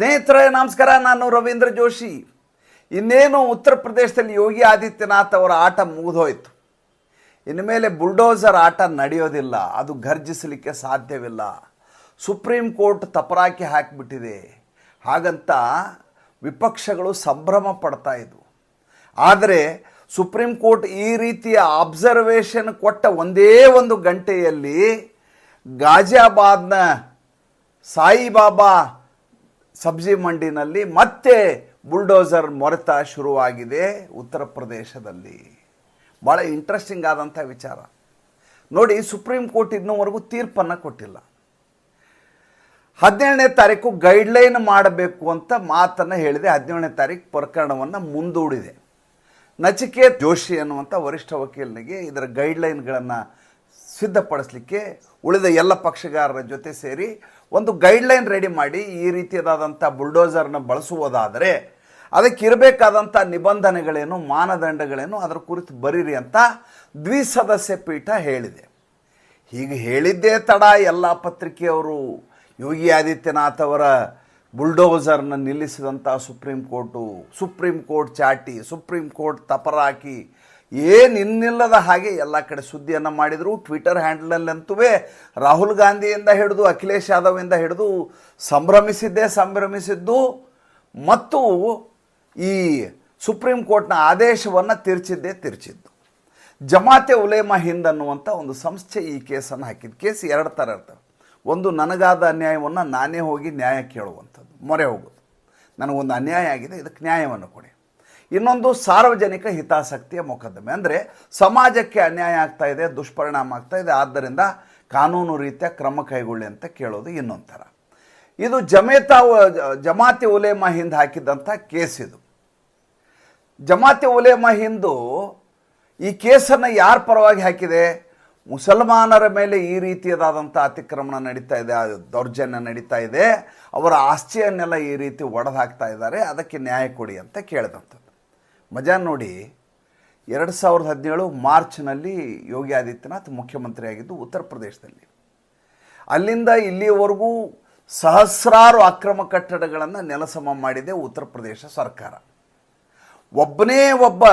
ಸ್ನೇಹಿತರೆ, ನಮಸ್ಕಾರ. ನಾನು ರವೀಂದ್ರ ಜೋಶಿ. ಇನ್ನೇನು ಉತ್ತರ ಪ್ರದೇಶದಲ್ಲಿ ಯೋಗಿ ಆದಿತ್ಯನಾಥ್ ಅವರ ಆಟ ಮುಗಿದೋಯ್ತು. ಇನ್ನು ಮೇಲೆ ಬುಲ್ಡೋಸರ್ ಆಟ ನಡೆಯೋದಿಲ್ಲ. ಅದು ಘರ್ಜಿಸಲಿಕ್ಕೆ ಸಾಧ್ಯವಿಲ್ಲ. ಸುಪ್ರೀಂ ಕೋರ್ಟ್ ತಪರಾಕಿ ಹಾಕಿಬಿಟ್ಟಿದೆ. ಹಾಗಂತ ವಿಪಕ್ಷಗಳು ಸಂಭ್ರಮ ಪಡ್ತಾ ಇದ್ವು. ಆದರೆ ಸುಪ್ರೀಂ ಕೋರ್ಟ್ ಈ ರೀತಿಯ ಅಬ್ಸರ್ವೇಷನ್ ಕೊಟ್ಟ ಒಂದೇ ಒಂದು ಗಂಟೆಯಲ್ಲಿ ಗಾಜಿಯಾಬಾದ್ನ ಸಾಯಿಬಾಬಾ ಸಬ್ಜಿ ಮಂಡಿನಲ್ಲಿ ಮತ್ತೆ ಬುಲ್ಡೋಸರ್ ಮೊರೆತ ಶುರುವಾಗಿದೆ ಉತ್ತರ ಪ್ರದೇಶದಲ್ಲಿ. ಭಾಳ ಇಂಟ್ರೆಸ್ಟಿಂಗ್ ಆದಂಥ ವಿಚಾರ. ನೋಡಿ, ಸುಪ್ರೀಂ ಕೋರ್ಟ್ ಇನ್ನೂವರೆಗೂ ತೀರ್ಪನ್ನು ಕೊಟ್ಟಿಲ್ಲ. ಹದಿನೇಳನೇ ತಾರೀಕು ಗೈಡ್ಲೈನ್ ಮಾಡಬೇಕು ಅಂತ ಮಾತನ್ನು ಹೇಳಿದೆ. ಹದಿನೇಳನೇ ತಾರೀಕು ಪ್ರಕರಣವನ್ನು ಮುಂದೂಡಿದೆ. ನಚಿಕೇತ್ ಜೋಶಿ ಅನ್ನುವಂಥ ವರಿಷ್ಠ ವಕೀಲನಿಗೆ ಇದರ ಗೈಡ್ಲೈನ್ಗಳನ್ನು ಸಿದ್ಧಪಡಿಸಲಿಕ್ಕೆ ಉಳಿದ ಎಲ್ಲ ಪಕ್ಷಗಾರರ ಜೊತೆ ಸೇರಿ ಒಂದು ಗೈಡ್ಲೈನ್ ರೆಡಿ ಮಾಡಿ ಈ ರೀತಿಯಾದಂಥ ಬುಲ್ಡೋಸರ್ನ ಬಳಸುವುದಾದರೆ ಅದಕ್ಕಿರಬೇಕಾದಂಥ ನಿಬಂಧನೆಗಳೇನು, ಮಾನದಂಡಗಳೇನು ಅದರ ಕುರಿತು ಬರೀರಿ ಅಂತ ದ್ವಿಸದಸ್ಯ ಪೀಠ ಹೇಳಿದೆ. ಹೀಗೆ ಹೇಳಿದ್ದೇ ತಡ ಎಲ್ಲ ಪತ್ರಿಕೆಯವರು. ಯೋಗಿ ಆದಿತ್ಯನಾಥ್ ಅವರ ಬುಲ್ಡೋಸರ್ನ ನಿಲ್ಲಿಸಿದಂಥ ಸುಪ್ರೀಂ ಕೋರ್ಟು, ಸುಪ್ರೀಂ ಕೋರ್ಟ್ ಚಾಟಿ, ಸುಪ್ರೀಂ ಕೋರ್ಟ್ ತಪರಾಕಿ ಏನು ಇನ್ನಿಲ್ಲದ ಹಾಗೆ ಎಲ್ಲ ಕಡೆ ಸುದ್ದಿಯನ್ನು ಮಾಡಿದರು. ಟ್ವಿಟರ್ ಹ್ಯಾಂಡ್ಲಲ್ಲಂತೂ ರಾಹುಲ್ ಗಾಂಧಿಯಿಂದ ಹಿಡಿದು, ಅಖಿಲೇಶ್ ಯಾದವಿಂದ ಹಿಡಿದು ಸಂಭ್ರಮಿಸಿದ್ದೇ ಸಂಭ್ರಮಿಸಿದ್ದು. ಮತ್ತು ಈ ಸುಪ್ರೀಂ ಕೋರ್ಟ್ನ ಆದೇಶವನ್ನು ತಿರ್ಚಿದ್ದೇ ತಿರ್ಚಿದ್ದು. ಜಮಾತೆ ಉಲೇಮಾ ಹಿಂದ್ ಅನ್ನುವಂಥ ಒಂದು ಸಂಸ್ಥೆ ಈ ಕೇಸನ್ನು ಹಾಕಿದ ಕೇಸ್ ಎರಡು ಥರ ಇರ್ತವೆ. ಒಂದು, ನನಗಾದ ಅನ್ಯಾಯವನ್ನು ನಾನೇ ಹೋಗಿ ನ್ಯಾಯ ಕೇಳುವಂಥದ್ದು. ಮೊರೆ ಹೋಗೋದು. ನನಗೊಂದು ಅನ್ಯಾಯ ಆಗಿದೆ, ಇದಕ್ಕೆ ನ್ಯಾಯವನ್ನು ಕೊಡಿ. ಇನ್ನೊಂದು ಸಾರ್ವಜನಿಕ ಹಿತಾಸಕ್ತಿಯ ಮೊಕದ್ದಮೆ. ಅಂದರೆ ಸಮಾಜಕ್ಕೆ ಅನ್ಯಾಯ ಆಗ್ತಾ ಇದೆ, ದುಷ್ಪರಿಣಾಮ ಆಗ್ತಾ ಇದೆ, ಆದ್ದರಿಂದ ಕಾನೂನು ರೀತಿಯ ಕ್ರಮ ಕೈಗೊಳ್ಳಿ ಅಂತ ಕೇಳೋದು ಇನ್ನೊಂಥರ. ಥರ ಇದು ಜಮೇತಾ ಜಮಾತಿ ಉಲೇಮಾ ಹಿಂದ್ ಹಾಕಿದ್ದಂಥ ಕೇಸ್ ಇದು. ಜಮಾತಿ ಉಲೇಮಾ ಹಿಂದು ಈ ಕೇಸನ್ನು ಯಾರ ಪರವಾಗಿ ಹಾಕಿದೆ? ಮುಸಲ್ಮಾನರ ಮೇಲೆ ಈ ರೀತಿಯದಾದಂಥ ಅತಿಕ್ರಮಣ ನಡೀತಾ ಇದೆ ದೌರ್ಜನ್ಯ ನಡೀತಾ ಇದೆ. ಅವರ ಆಸ್ತಿಯನ್ನೆಲ್ಲ ಈ ರೀತಿ ಒಡೆದು ಹಾಕ್ತಾ ಇದ್ದಾರೆ, ಅದಕ್ಕೆ ನ್ಯಾಯ ಕೊಡಿ ಅಂತ ಕೇಳಿದಂಥದ್ದು. ಮಜಾ ನೋಡಿ ಎರಡು ಸಾವಿರದ ಹದಿನೇಳು ಮಾರ್ಚ್ನಲ್ಲಿ ಯೋಗಿ ಆದಿತ್ಯನಾಥ್ ಮುಖ್ಯಮಂತ್ರಿಯಾಗಿದ್ದು ಉತ್ತರ ಪ್ರದೇಶದಲ್ಲಿ. ಅಲ್ಲಿಂದ ಇಲ್ಲಿಯವರೆಗೂ ಸಹಸ್ರಾರು ಅಕ್ರಮ ಕಟ್ಟಡಗಳನ್ನು ನೆಲಸಮ ಮಾಡಿದೆ ಉತ್ತರ ಪ್ರದೇಶ ಸರ್ಕಾರ. ಒಬ್ಬನೇ ಒಬ್ಬ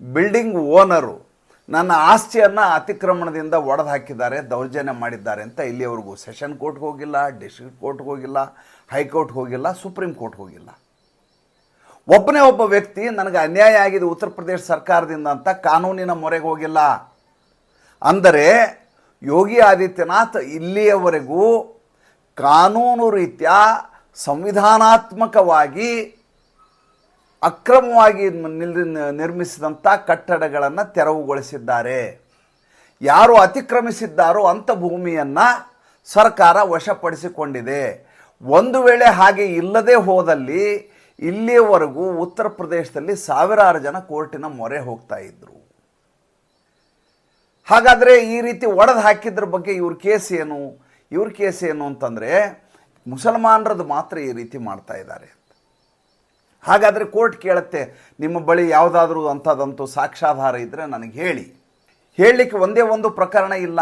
ಬಿಲ್ಡಿಂಗ್ ಓನರು ನನ್ನ ಆಸ್ತಿಯನ್ನು ಅತಿಕ್ರಮಣದಿಂದ ಒಡೆದು ಹಾಕಿದ್ದಾರೆ ದೌರ್ಜನ್ಯ ಮಾಡಿದ್ದಾರೆ ಅಂತ ಇಲ್ಲಿಯವರೆಗೂ ಸೆಷನ್ ಕೋರ್ಟ್ಗೆ ಹೋಗಿಲ್ಲ ಡಿಸ್ಟ್ರಿಕ್ಟ್ ಕೋರ್ಟ್ಗೆ ಹೋಗಿಲ್ಲ ಹೈಕೋರ್ಟ್ಗೆ ಹೋಗಿಲ್ಲ ಸುಪ್ರೀಂ ಕೋರ್ಟ್ಗೆ ಹೋಗಿಲ್ಲ. ಒಬ್ಬನೇ ಒಬ್ಬ ವ್ಯಕ್ತಿ ನನಗೆ ಅನ್ಯಾಯ ಆಗಿದೆ ಉತ್ತರ ಪ್ರದೇಶ ಸರ್ಕಾರದಿಂದ ಅಂತ ಕಾನೂನಿನ ಮೊರೆಗೆ ಹೋಗಿಲ್ಲ. ಅಂದರೆ ಯೋಗಿ ಆದಿತ್ಯನಾಥ್ ಇಲ್ಲಿಯವರೆಗೂ ಕಾನೂನು ರೀತಿಯ ಸಂವಿಧಾನಾತ್ಮಕವಾಗಿ ಅಕ್ರಮವಾಗಿ ನಿಲ್- ನಿರ್ಮಿಸಿದಂಥ ಕಟ್ಟಡಗಳನ್ನು ತೆರವುಗೊಳಿಸಿದ್ದಾರೆ. ಯಾರು ಅತಿಕ್ರಮಿಸಿದ್ದಾರೋ ಅಂಥ ಭೂಮಿಯನ್ನು ಸರ್ಕಾರ ವಶಪಡಿಸಿಕೊಂಡಿದೆ. ಒಂದು ವೇಳೆ ಹಾಗೆ ಇಲ್ಲದೆ ಹೋದಲ್ಲಿ ಇಲ್ಲಿಯವರೆಗೂ ಉತ್ತರ ಪ್ರದೇಶದಲ್ಲಿ ಸಾವಿರಾರು ಜನ ಕೋರ್ಟಿನ ಮೊರೆ ಹೋಗ್ತಾ ಇದ್ರು. ಹಾಗಾದರೆ ಈ ರೀತಿ ಒಡೆದು ಹಾಕಿದ್ರ ಬಗ್ಗೆ ಇವ್ರ ಕೇಸ್ ಏನು? ಇವ್ರ ಕೇಸ್ ಏನು ಅಂತಂದರೆ ಮುಸಲ್ಮಾನರದ್ದು ಮಾತ್ರ ಈ ರೀತಿ ಮಾಡ್ತಾ ಇದ್ದಾರೆ ಹಾಗಾದರೆ ಕೋರ್ಟ್ ಕೇಳುತ್ತೆ, ನಿಮ್ಮ ಬಳಿ ಯಾವುದಾದ್ರೂ ಅಂಥದ್ದಂತೂ ಸಾಕ್ಷಾಧಾರ ಇದ್ದರೆ ನನಗೆ ಹೇಳಿ. ಹೇಳಲಿಕ್ಕೆ ಒಂದೇ ಒಂದು ಪ್ರಕರಣ ಇಲ್ಲ.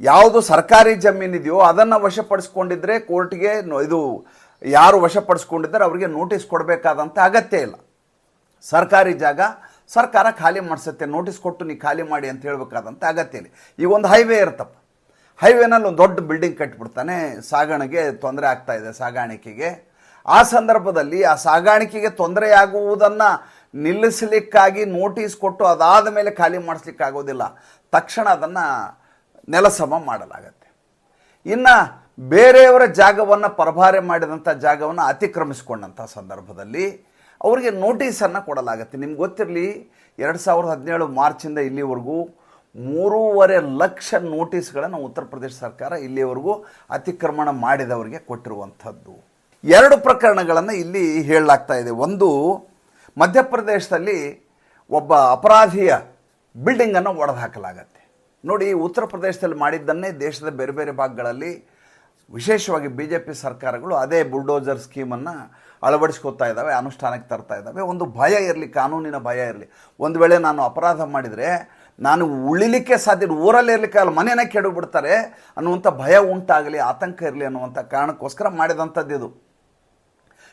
ಯಾವುದು ಸರ್ಕಾರಿ ಜಮೀನಿದೆಯೋ ಅದನ್ನು ವಶಪಡಿಸ್ಕೊಂಡಿದ್ರೆ ಕೋರ್ಟ್ಗೆ ಇದು ಯಾರು ವಶಪಡಿಸ್ಕೊಂಡಿದ್ದಾರೆ ಅವರಿಗೆ ನೋಟಿಸ್ ಕೊಡಬೇಕಾದಂಥ ಅಗತ್ಯ ಇಲ್ಲ. ಸರ್ಕಾರಿ ಜಾಗ, ಸರ್ಕಾರ ಖಾಲಿ ಮಾಡಿಸುತ್ತೆ ನೋಟಿಸ್ ಕೊಟ್ಟು ನೀವು ಖಾಲಿ ಮಾಡಿ ಅಂತ ಹೇಳಬೇಕಾದಂಥ ಅಗತ್ಯ ಇಲ್ಲ. ಈಗ ಒಂದು ಹೈವೇ ಇರ್ತಪ್ಪ ಹೈವೇನಲ್ಲಿ ಒಂದು ದೊಡ್ಡ ಬಿಲ್ಡಿಂಗ್ ಕಟ್ಬಿಡ್ತಾನೆ. ಸಾಗಣೆಗೆ ತೊಂದರೆ ಆಗ್ತಾ ಇದೆ, ಸಾಗಾಣಿಕೆಗೆ. ಆ ಸಂದರ್ಭದಲ್ಲಿ ಆ ಸಾಗಾಣಿಕೆಗೆ ತೊಂದರೆಯಾಗುವುದನ್ನು ನಿಲ್ಲಿಸಲಿಕ್ಕಾಗಿ ನೋಟಿಸ್ ಕೊಟ್ಟು ಅದಾದ ಮೇಲೆ ಖಾಲಿ ಮಾಡಿಸ್ಲಿಕ್ಕಾಗೋದಿಲ್ಲ. ತಕ್ಷಣ ಅದನ್ನು ನೆಲಸಮ ಮಾಡಲಾಗತ್ತೆ. ಇನ್ನು ಬೇರೆಯವರ ಜಾಗವನ್ನು ಪರಭಾರೆ ಮಾಡಿದಂಥ ಜಾಗವನ್ನು ಅತಿಕ್ರಮಿಸಿಕೊಂಡಂಥ ಸಂದರ್ಭದಲ್ಲಿ ಅವರಿಗೆ ನೋಟಿಸನ್ನು ಕೊಡಲಾಗುತ್ತೆ. ನಿಮ್ಗೆ ಗೊತ್ತಿರಲಿ, ಎರಡು ಸಾವಿರದ ಹದಿನೇಳು ಮಾರ್ಚಿಂದ ಇಲ್ಲಿವರೆಗೂ ಮೂರುವರೆ ಲಕ್ಷ ನೋಟಿಸ್ಗಳನ್ನು ಉತ್ತರ ಪ್ರದೇಶ ಸರ್ಕಾರ ಇಲ್ಲಿವರೆಗೂ ಅತಿಕ್ರಮಣ ಮಾಡಿದವರಿಗೆ ಕೊಟ್ಟಿರುವಂಥದ್ದು. ಎರಡು ಪ್ರಕರಣಗಳನ್ನು ಇಲ್ಲಿ ಹೇಳಲಾಗ್ತಾ ಇದೆ. ಒಂದು, ಮಧ್ಯಪ್ರದೇಶದಲ್ಲಿ ಒಬ್ಬ ಅಪರಾಧಿಯ ಬಿಲ್ಡಿಂಗನ್ನು ಒಡೆದು ಹಾಕಲಾಗತ್ತೆ ನೋಡಿ, ಉತ್ತರ ಪ್ರದೇಶದಲ್ಲಿ ಮಾಡಿದ್ದನ್ನೇ ದೇಶದ ಬೇರೆ ಬೇರೆ ಭಾಗಗಳಲ್ಲಿ ವಿಶೇಷವಾಗಿ ಬಿ ಜೆ ಪಿ ಸರ್ಕಾರಗಳು ಅದೇ ಬುಲ್ಡೋಜರ್ ಸ್ಕೀಮನ್ನು ಅಳವಡಿಸ್ಕೊತಾ ಇದ್ದಾವೆ, ಅನುಷ್ಠಾನಕ್ಕೆ ತರ್ತಾ ಇದ್ದಾವೆ. ಒಂದು ಭಯ ಇರಲಿ, ಕಾನೂನಿನ ಭಯ ಇರಲಿ. ಒಂದು ವೇಳೆ ನಾನು ಅಪರಾಧ ಮಾಡಿದರೆ, ನಾನು ಉಳಿಲಿಕ್ಕೆ ಸಾಧ್ಯ ಊರಲ್ಲಿ ಇರಲಿಕ್ಕೆ ಅಲ್ಲ ಮನೆಯೇ ಕೆಡಬಿಡ್ತಾರೆ ಅನ್ನುವಂಥ ಭಯ ಉಂಟಾಗಲಿ, ಆತಂಕ ಇರಲಿ ಅನ್ನುವಂಥ ಕಾರಣಕ್ಕೋಸ್ಕರ ಮಾಡಿದಂಥದ್ದು ಇದು.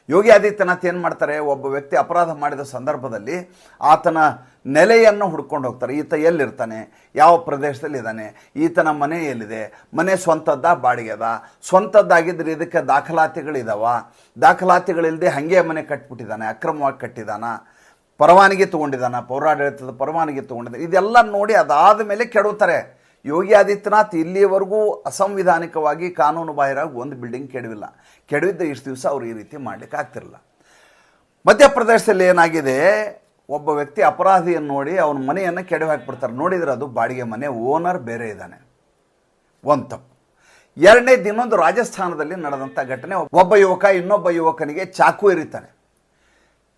ಯೋಗಿ ಆದಿತ್ಯನಾಥ್ ಏನು ಮಾಡ್ತಾರೆ, ಒಬ್ಬ ವ್ಯಕ್ತಿ ಅಪರಾಧ ಮಾಡಿದ ಸಂದರ್ಭದಲ್ಲಿ ಆತನ ನೆಲೆಯನ್ನು ಹುಡ್ಕೊಂಡು ಹೋಗ್ತಾರೆ. ಈತ ಎಲ್ಲಿರ್ತಾನೆ? ಯಾವ ಪ್ರದೇಶದಲ್ಲಿ ಇದ್ದಾನೆ ಈತನ ಮನೆ ಎಲ್ಲಿದೆ? ಮನೆ ಸ್ವಂತದ್ದ? ಬಾಡಿಗೆದ? ಸ್ವಂತದ್ದಾಗಿದ್ದರೆ ಇದಕ್ಕೆ ದಾಖಲಾತಿಗಳಿದಾವ? ದಾಖಲಾತಿಗಳಿಲ್ಲದೆ ಹಾಗೆ ಮನೆ ಕಟ್ಬಿಟ್ಟಿದ್ದಾನೆ, ಅಕ್ರಮವಾಗಿ ಕಟ್ಟಿದಾನ ಪರವಾನಗಿ ತೊಗೊಂಡಿದ್ದಾನ? ಪೌರಾಡಳಿತದ ಪರವಾನಗಿ ತೊಗೊಂಡಿದ್ದಾನೆ? ಇದೆಲ್ಲ ನೋಡಿ ಅದಾದ ಮೇಲೆ ಕೆಡುತ್ತಾರೆ ಯೋಗಿ ಆದಿತ್ಯನಾಥ್ ಇಲ್ಲಿಯವರೆಗೂ ಅಸಂವಿಧಾನಿಕವಾಗಿ ಕಾನೂನು ಬಾಹಿರಾಗಿ ಒಂದು ಬಿಲ್ಡಿಂಗ್ ಕೆಡವಿಲ್ಲ. ಕೆಡವಿದ್ದ ಇಷ್ಟು ದಿವಸ ಅವ್ರು ಈ ರೀತಿ ಮಾಡ್ಲಿಕ್ಕೆ ಆಗ್ತಿರಲಿಲ್ಲ. ಮಧ್ಯಪ್ರದೇಶದಲ್ಲಿ ಏನಾಗಿದೆ? ಒಬ್ಬ ವ್ಯಕ್ತಿ ಅಪರಾಧಿಯನ್ನು ನೋಡಿ ಅವನ ಮನೆಯನ್ನು ಕೆಡವಿ ಹಾಕ್ಬಿಡ್ತಾರೆ. ನೋಡಿದ್ರೆ ಅದು ಬಾಡಿಗೆ ಮನೆ ಓನರ್ ಬೇರೆ ಇದ್ದಾನೆ. ಒಂದು ತಪ್ಪು. ಎರಡನೇ ದಿನೊಂದು ರಾಜಸ್ಥಾನದಲ್ಲಿ ನಡೆದಂಥ ಘಟನೆ. ಒಬ್ಬ ಯುವಕ ಇನ್ನೊಬ್ಬ ಯುವಕನಿಗೆ ಚಾಕು ಇರಿತಾನೆ.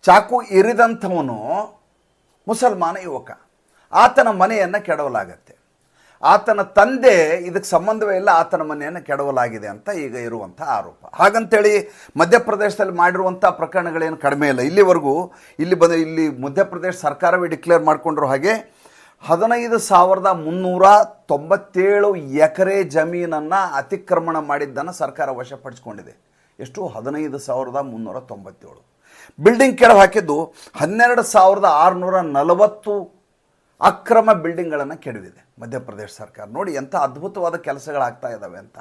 ಚಾಕು ಇರಿದಂಥವನು ಮುಸಲ್ಮಾನ ಯುವಕ. ಆತನ ಮನೆಯನ್ನು ಕೆಡವಲಾಗತ್ತೆ. ಆತನ ತಂದೆ ಇದಕ್ಕೆ ಸಂಬಂಧವೇ ಇಲ್ಲ, ಆತನ ಮನೆಯನ್ನು ಕೆಡವಲಾಗಿದೆ ಅಂತ ಈಗ ಇರುವಂಥ ಆರೋಪ. ಹಾಗಂತೇಳಿ ಮಧ್ಯಪ್ರದೇಶದಲ್ಲಿ ಮಾಡಿರುವಂಥ ಪ್ರಕರಣಗಳೇನು ಕಡಿಮೆ ಇಲ್ಲ. ಇಲ್ಲಿವರೆಗೂ ಇಲ್ಲಿ ಬಂದ ಇಲ್ಲಿ ಮಧ್ಯಪ್ರದೇಶ ಸರ್ಕಾರವೇ ಡಿಕ್ಲೇರ್ ಮಾಡಿಕೊಂಡಿರೋ ಹಾಗೆ ಹದಿನೈದು ಸಾವಿರದ ಮುನ್ನೂರ ತೊಂಬತ್ತೇಳು ಎಕರೆ ಜಮೀನನ್ನು ಅತಿಕ್ರಮಣ ಮಾಡಿದ್ದನ್ನು ಸರ್ಕಾರ ವಶಪಡಿಸಿಕೊಂಡಿದೆ. ಎಷ್ಟು? ಹದಿನೈದು ಸಾವಿರದ ಮುನ್ನೂರ ತೊಂಬತ್ತೇಳು. ಬಿಲ್ಡಿಂಗ್ ಕೆಳಗೆ ಹಾಕಿದ್ದು ಹನ್ನೆರಡು ಸಾವಿರದ ಆರುನೂರ ನಲವತ್ತು ಅಕ್ರಮ ಬಿಲ್ಡಿಂಗ್ಗಳನ್ನು ಕೆಡವಿದೆ ಮಧ್ಯಪ್ರದೇಶ ಸರ್ಕಾರ. ನೋಡಿ ಎಂಥ ಅದ್ಭುತವಾದ ಕೆಲಸಗಳಾಗ್ತಾ ಇದ್ದಾವೆ ಅಂತ.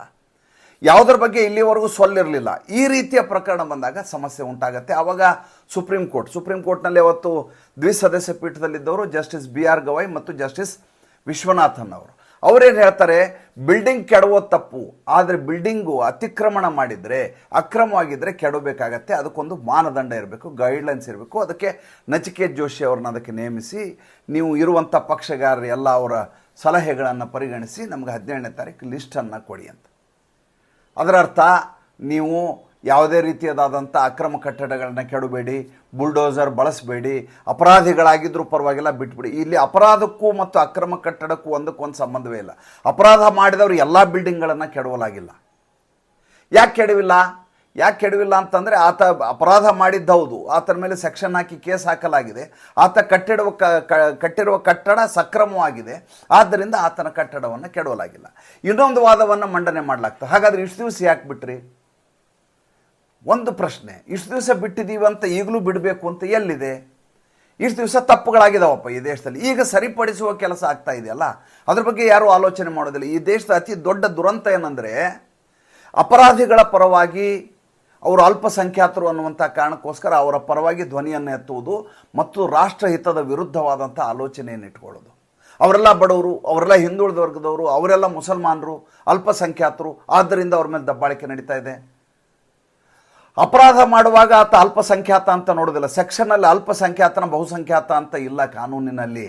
ಯಾವುದ್ರ ಬಗ್ಗೆ ಇಲ್ಲಿವರೆಗೂ ಸೊಲ್ಲಿರಲಿಲ್ಲ. ಈ ರೀತಿಯ ಪ್ರಕರಣ ಬಂದಾಗ ಸಮಸ್ಯೆ ಉಂಟಾಗತ್ತೆ. ಆವಾಗ ಸುಪ್ರೀಂ ಕೋರ್ಟ್, ಸುಪ್ರೀಂ ಕೋರ್ಟ್ನಲ್ಲಿ ಅವತ್ತು ದ್ವಿಸದಸ್ಯ ಪೀಠದಲ್ಲಿದ್ದವರು ಜಸ್ಟಿಸ್ ಬಿ ಆರ್ ಗವಾಯ್ ಮತ್ತು ಜಸ್ಟಿಸ್ ವಿಶ್ವನಾಥನ್ ಅವರು. ಅವರೇನು ಹೇಳ್ತಾರೆ? ಬಿಲ್ಡಿಂಗ್ ಕೆಡವೋ ತಪ್ಪು. ಆದರೆ ಬಿಲ್ಡಿಂಗು ಅತಿಕ್ರಮಣ ಮಾಡಿದರೆ ಅಕ್ರಮವಾಗಿದ್ದರೆ ಕೆಡಬೇಕಾಗತ್ತೆ ಅದಕ್ಕೊಂದು ಮಾನದಂಡ ಇರಬೇಕು ಗೈಡ್ಲೈನ್ಸ್ ಇರಬೇಕು. ಅದಕ್ಕೆ ನಚಿಕೇತ್ ಜೋಶಿ ಅವ್ರನ್ನ ಅದಕ್ಕೆ ನೇಮಿಸಿ, ನೀವು ಇರುವಂಥ ಪಕ್ಷಗಾರರು ಎಲ್ಲ ಅವರ ಸಲಹೆಗಳನ್ನು ಪರಿಗಣಿಸಿ, ನಮಗೆ ಹದಿನೇಳನೇ ತಾರೀಕು ಲಿಸ್ಟನ್ನು ಕೊಡಿ ಅಂತ. ಅದರ ಅರ್ಥ ನೀವು ಯಾವುದೇ ರೀತಿಯದಾದಂಥ ಅಕ್ರಮ ಕಟ್ಟಡಗಳನ್ನು ಕೆಡಬೇಡಿ, ಬುಲ್ಡೋಸರ್ ಬಳಸಬೇಡಿ ಅಪರಾಧಿಗಳಾಗಿದ್ದರೂ ಪರವಾಗಿಲ್ಲ, ಬಿಟ್ಬಿಡಿ. ಇಲ್ಲಿ ಅಪರಾಧಕ್ಕೂ ಮತ್ತು ಅಕ್ರಮ ಕಟ್ಟಡಕ್ಕೂ ಒಂದಕ್ಕೊಂದು ಸಂಬಂಧವೇ ಇಲ್ಲ. ಅಪರಾಧ ಮಾಡಿದವರು ಎಲ್ಲ ಬಿಲ್ಡಿಂಗ್ಗಳನ್ನು ಕೆಡವಲಾಗಿಲ್ಲ. ಯಾಕೆ ಕೆಡವಿಲ್ಲ? ಯಾಕೆ ಕೆಡವಿಲ್ಲ ಅಂತಂದರೆ ಆತ ಅಪರಾಧ ಮಾಡಿದ್ದೌದು ಆತನ ಮೇಲೆ ಸೆಕ್ಷನ್ ಹಾಕಿ ಕೇಸ್ ಹಾಕಲಾಗಿದೆ. ಆತ ಕಟ್ಟಿಡುವ ಕಟ್ಟಿರುವ ಕಟ್ಟಡ ಸಕ್ರಮವಾಗಿದೆ. ಆದ್ದರಿಂದ ಆತನ ಕಟ್ಟಡವನ್ನು ಕೆಡವಲಾಗಿಲ್ಲ. ಇನ್ನೊಂದು ವಾದವನ್ನು ಮಂಡನೆ ಮಾಡಲಾಗ್ತದೆ. ಹಾಗಾದ್ರೆ ಇಷ್ಟು ದಿವಸ ಯಾಕೆ ಬಿಟ್ರಿ? ಒಂದು ಪ್ರಶ್ನೆ, ಇಷ್ಟು ದಿವಸ ಬಿಟ್ಟಿದ್ದೀವಿ ಅಂತ ಈಗಲೂ ಬಿಡಬೇಕು ಅಂತ ಎಲ್ಲಿದೆ? ಇಷ್ಟು ದಿವಸ ತಪ್ಪುಗಳಾಗಿದಾವಪ್ಪ ಈ ದೇಶದಲ್ಲಿ. ಈಗ ಸರಿಪಡಿಸುವ ಕೆಲಸ ಆಗ್ತಾ ಇದೆಯಲ್ಲ, ಅದ್ರ ಬಗ್ಗೆ ಯಾರೂ ಆಲೋಚನೆ ಮಾಡೋದಿಲ್ಲ. ಈ ದೇಶದ ಅತಿ ದೊಡ್ಡ ದುರಂತ ಏನಂದರೆ, ಅಪರಾಧಿಗಳ ಪರವಾಗಿ ಅವರು ಅಲ್ಪಸಂಖ್ಯಾತರು ಅನ್ನುವಂಥ ಕಾರಣಕ್ಕೋಸ್ಕರ ಅವರ ಪರವಾಗಿ ಧ್ವನಿಯನ್ನು ಎತ್ತುವುದು ಮತ್ತು ರಾಷ್ಟ್ರಹಿತದ ವಿರುದ್ಧವಾದಂಥ ಆಲೋಚನೆಯನ್ನು ಇಟ್ಕೊಳ್ಳೋದು. ಅವರೆಲ್ಲ ಬಡವರು, ಅವರೆಲ್ಲ ಹಿಂದುಳಿದ ವರ್ಗದವರು, ಅವರೆಲ್ಲ ಮುಸಲ್ಮಾನರು, ಅಲ್ಪಸಂಖ್ಯಾತರು, ಆದ್ದರಿಂದ ಅವ್ರ ಮೇಲೆ ದಬ್ಬಾಳಿಕೆ ನಡೀತಾ ಇದೆ. ಅಪರಾಧ ಮಾಡುವಾಗ ಆತ ಅಲ್ಪಸಂಖ್ಯಾತ ಅಂತ ನೋಡೋದಿಲ್ಲ ಸೆಕ್ಷನಲ್ಲಿ ಅಲ್ಪಸಂಖ್ಯಾತನ ಬಹುಸಂಖ್ಯಾತ ಅಂತ ಇಲ್ಲ ಕಾನೂನಿನಲ್ಲಿ.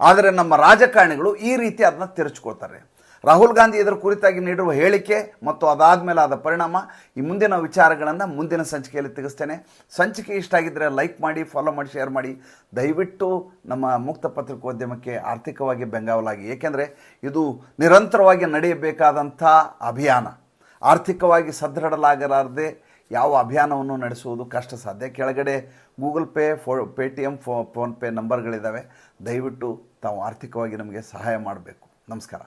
ಆದರೆ ನಮ್ಮ ರಾಜಕಾರಣಿಗಳು ಈ ರೀತಿ ಅದನ್ನ ತಿರುಚ್ಕೊಳ್ತಾರೆ ರಾಹುಲ್ ಗಾಂಧಿ ಇದರ ಕುರಿತಾಗಿ ನೀಡಿರುವ ಹೇಳಿಕೆ ಮತ್ತು ಅದಾದಮೇಲೆ ಆದ ಪರಿಣಾಮ ಈ ಮುಂದಿನ ವಿಚಾರಗಳನ್ನು ಮುಂದಿನ ಸಂಚಿಕೆಯಲ್ಲಿ ತಿಳಿಸ್ತೇನೆ. ಸಂಚಿಕೆ ಇಷ್ಟ ಆಗಿದ್ದರೆ ಲೈಕ್ ಮಾಡಿ ಫಾಲೋ ಮಾಡಿ ಶೇರ್ ಮಾಡಿ. ದಯವಿಟ್ಟು ನಮ್ಮ ಮುಕ್ತ ಪತ್ರಿಕೋದ್ಯಮಕ್ಕೆ ಆರ್ಥಿಕವಾಗಿ ಬೆಂಗಾವಲಾಗಿ. ಏಕೆಂದರೆ ಇದು ನಿರಂತರವಾಗಿ ನಡೆಯಬೇಕಾದಂಥ ಅಭಿಯಾನ. ಆರ್ಥಿಕವಾಗಿ ಸದೃಢಲಾಗಲಾರದೆ ಯಾವ ಅಭಿಯಾನವನ್ನು ನಡೆಸುವುದು ಕಷ್ಟ ಸಾಧ್ಯ. ಕೆಳಗಡೆ ಗೂಗಲ್ ಪೇ, ಫೋ ಪೇ ಟಿ ಎಂ ಫೋ ಫೋನ್ಪೇ ನಂಬರ್ಗಳಿದ್ದಾವೆ ದಯವಿಟ್ಟು ತಾವು ಆರ್ಥಿಕವಾಗಿ ನಮಗೆ ಸಹಾಯ ಮಾಡಬೇಕು. ನಮಸ್ಕಾರ.